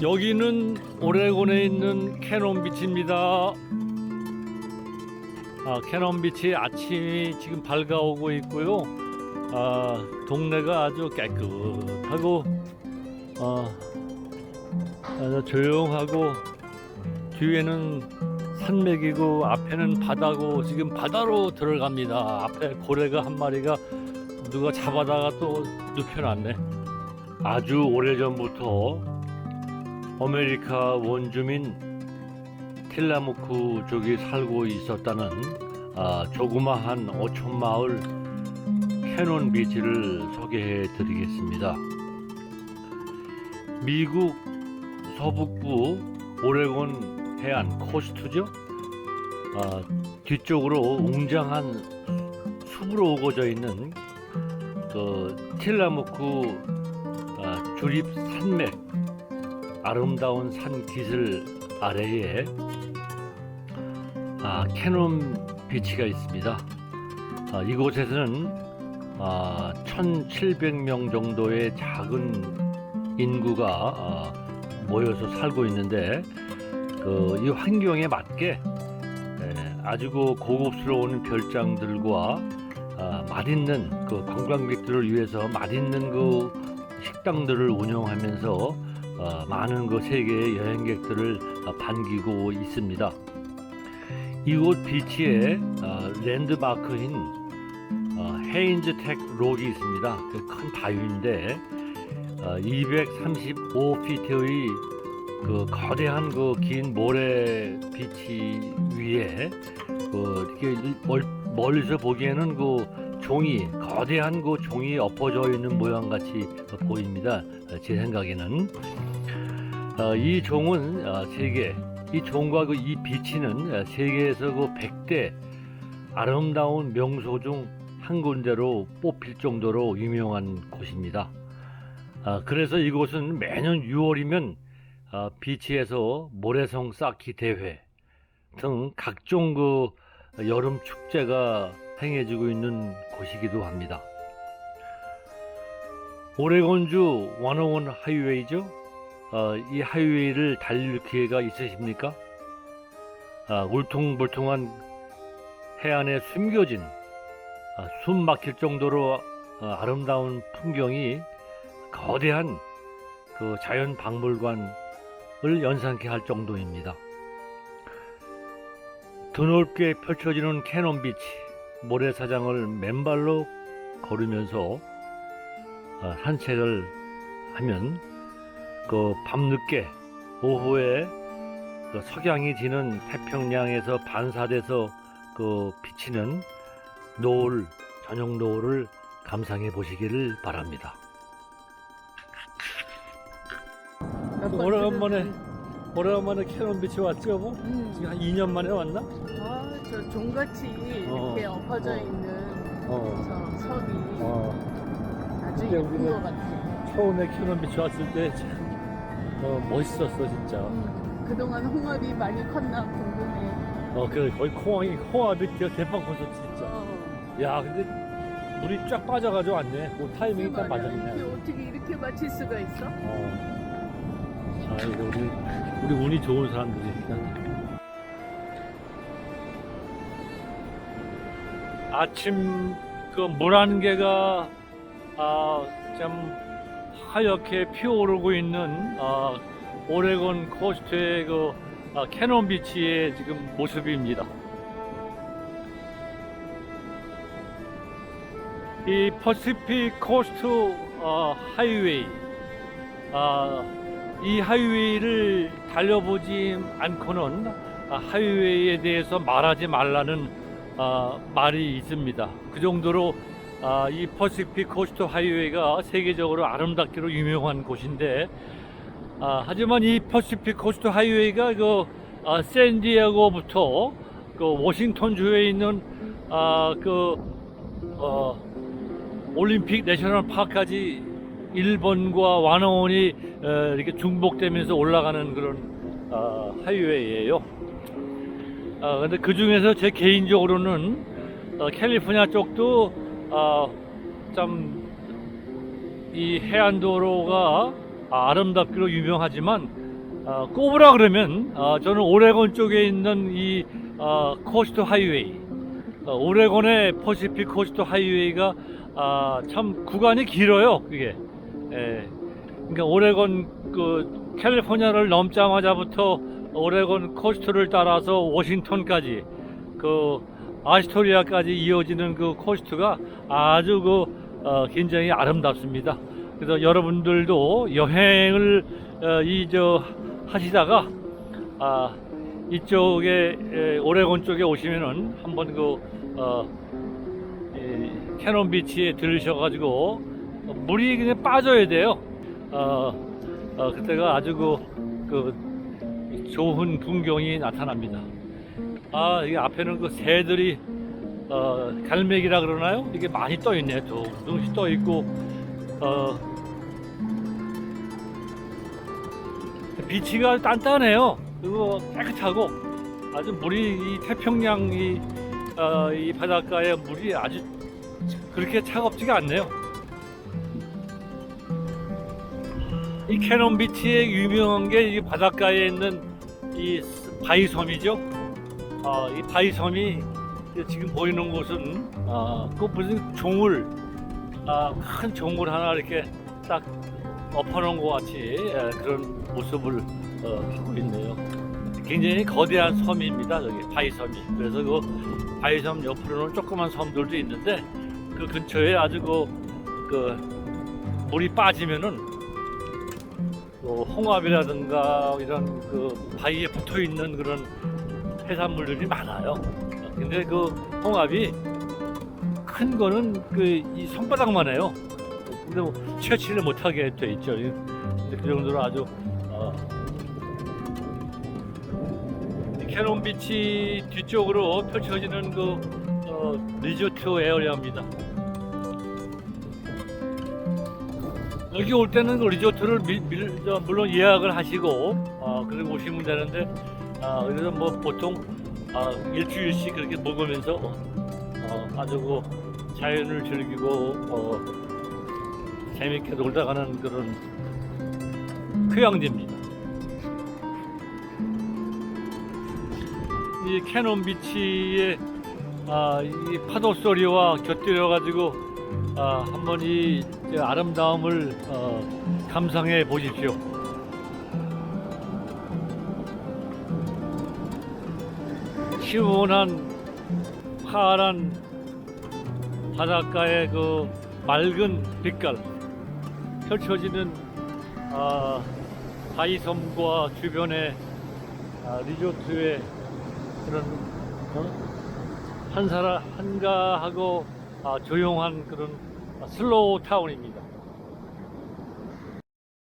여기는 오레곤에 있는 캐논 비치입니다. 아, 캐논 비치 아침이 지금 밝아오고 있고요. 아, 동네가 아주 깨끗하고 아, 아주 조용하고 뒤에는 산맥이고 앞에는 바다고 지금 바다로 들어갑니다. 앞에 고래가 한 마리가 누가 잡아다가 또 눕혀놨네. 아주 오래전부터 아메리카 원주민 틸라무크 쪽에 살고 있었다는 아, 조그마한 어촌 마을 캐논 비치를 소개해 드리겠습니다. 미국 서북부 오레곤 해안 코스트죠. 아, 뒤쪽으로 웅장한 숲으로 우거져 있는 그 틸라무크 아, 주립 산맥 아름다운 산 기슬 아래에 아, 캐논 비치가 있습니다. 아, 이곳에서는 아, 1,700명 정도의 작은 인구가 아, 모여서 살고 있는데 그, 이 환경에 맞게 에, 아주 그 고급스러운 별장들과 아, 맛있는 그 관광객들을 위해서 맛있는 그 식당들을 운영하면서 어, 많은 그 세계의 여행객들을 어, 반기고 있습니다. 이곳 비치에 어, 랜드마크인 어, 헤인즈텍 록이 있습니다. 그큰 바위인데 어, 235피트의 그 거대한 그 긴 모래 비치 위에 그 이렇게 멀, 멀리서 보기에는 그 종이 거대한 그 종이 엎어져 있는 모양 같이 보입니다. 어, 제 생각에는 어, 이 종은 어, 세계 이 종과 그 이 비치는 어, 세계에서 그 100대 아름다운 명소 중 한 군데로 뽑힐 정도로 유명한 곳입니다. 아, 그래서 이곳은 매년 6월이면 아, 비치에서 모래성 쌓기 대회 등 각종 그 여름 축제가 행해지고 있는 곳이기도 합니다. 오레곤주 원어원 하이웨이죠. 어, 이 하이웨이를 달릴 기회가 있으십니까? 아, 울퉁불퉁한 해안에 숨겨진 아, 숨 막힐 정도로 어, 아름다운 풍경이 거대한 그 자연 박물관을 연상케 할 정도입니다. 드넓게 펼쳐지는 캐논 비치 모래사장을 맨발로 걸으면서 어, 산책을 하면 그 밤늦게 오후에 그 석양이 지는 태평양에서 반사돼서 그 비치는 노을 저녁 노을을 감상해 보시기를 바랍니다. 오래간만에 오래간만에 캐논 비치 왔죠, 여보? 음. 지금 한 2년 만에 왔나? 아, 저 종같이 이렇게 어, 엎어져 어. 있는 어. 저 석이 어, 아주 예쁜 것 같아. 처음에 캐논 비치 왔을 때 참, 어, 멋있었어, 진짜. 음, 그동안 홍합이 많이 컸나 궁금해. 어, 그 거의 홍합이 대- 대박 컸었지, 진짜. 어, 야, 근데 물이 쫙 빠져가지고 왔네. 그 타이밍이 딱 말이야. 맞았네. 어떻게 이렇게 맞힐 수가 있어? 어. 자, 이거 우리, 우리 운이 좋은 사람들이. 아침 그물한 개가 아, 참 하얗게 피어오르고 있는 아, 오레곤 코스트의 그 아, 캐논 비치의 지금 모습입니다. 이 퍼시픽 코스트 어, 하이웨이 아, 이 하이웨이를 달려보지 않고는 아, 하이웨이에 대해서 말하지 말라는 아, 말이 있습니다. 그 정도로 아, 이 퍼시픽 코스트 하이웨이가 세계적으로 아름답기로 유명한 곳인데 아, 하지만 이 퍼시픽 코스트 하이웨이가 그 아, 샌디에고부터 그 워싱턴 주에 있는 아, 그 어, 올림픽 내셔널 파크까지 일본과 완화원이 어, 이렇게 중복되면서 올라가는 그런 어, 하이웨이예요. 아, 근데 그 중에서 제 개인적으로는 어, 캘리포니아 쪽도 어, 참이 해안도로가 아름답기로 유명하지만 어, 꼽으라 그러면 어, 저는 오레곤 쪽에 있는 이 어, 코스트 하이웨이 어, 오레곤의 퍼시픽 코스트 하이웨이가 아, 참 구간이 길어요 그게 예. 그러니까 오레곤 그 캘리포니아를 넘자마자부터 오레곤 코스트를 따라서 워싱턴까지 그 아스토리아까지 이어지는 그 코스트가 아주 그 어, 굉장히 아름답습니다. 그래서 여러분들도 여행을 어, 이저 하시다가 아, 이쪽에 에, 오레곤 쪽에 오시면은 한번 그 어, 이 캐논 비치에 들으셔가지고 물이 그냥 빠져야 돼요. 어, 어, 그때가 아주 그, 그 좋은 풍경이 나타납니다. 아, 이 앞에는 그 새들이 어, 갈매기라 그러나요? 이게 많이 떠 있네. 둥둥씩 떠 있고 어, 비치가 단단해요. 그리고 깨끗하고 아주 물이 이 태평양 이, 어, 이 바닷가에 물이 아주 그렇게 차갑지가 않네요. 이 캐논 비치에 유명한 게 이 바닷가에 있는 이 바위섬이죠. 어, 이 바위섬이 지금 보이는 곳은 어, 그 무슨 종을 아, 큰 종을 하나 이렇게 딱 엎어놓은 것 같이 예, 그런 모습을 어, 하고 있네요. 굉장히 거대한 섬입니다. 여기 바위섬이. 그래서 그 바위섬 옆으로는 조그만 섬들도 있는데 그 근처에 아주 그, 그 물이 빠지면은 또 홍합이라든가 이런 그 바위에 붙어 있는 그런 해산물들이 많아요. 근데 그 홍합이 큰 거는 그 이 손바닥만 해요. 근데 뭐 채취를 못하게 돼 있죠. 근데 그 정도로 아주 어, 이 캐논 비치 뒤쪽으로 펼쳐지는 그 어, 리조트 에어리아입니다. 여기 올 때는 그 리조트를 미- 밀- 저, 물론 예약을 하시고 어, 그리고 오시면 되는데 아, 그래서 뭐 보통 아, 일주일씩 그렇게 먹으면서 어, 아주 그 자연을 즐기고 어, 재밌게 놀다 가는 그런 휴양지입니다. 이 캐논 비치의 아, 이 파도 소리와 곁들여 가지고 아, 한번 이저 아름다움을 어, 감상해 보십시오. 시원한 파란 바닷가의 그 맑은 빛깔 펼쳐지는 아, 바위섬과 주변의 아, 리조트의 그런 어? 한사람 한가하고 아, 조용한 그런 슬로우 타운입니다.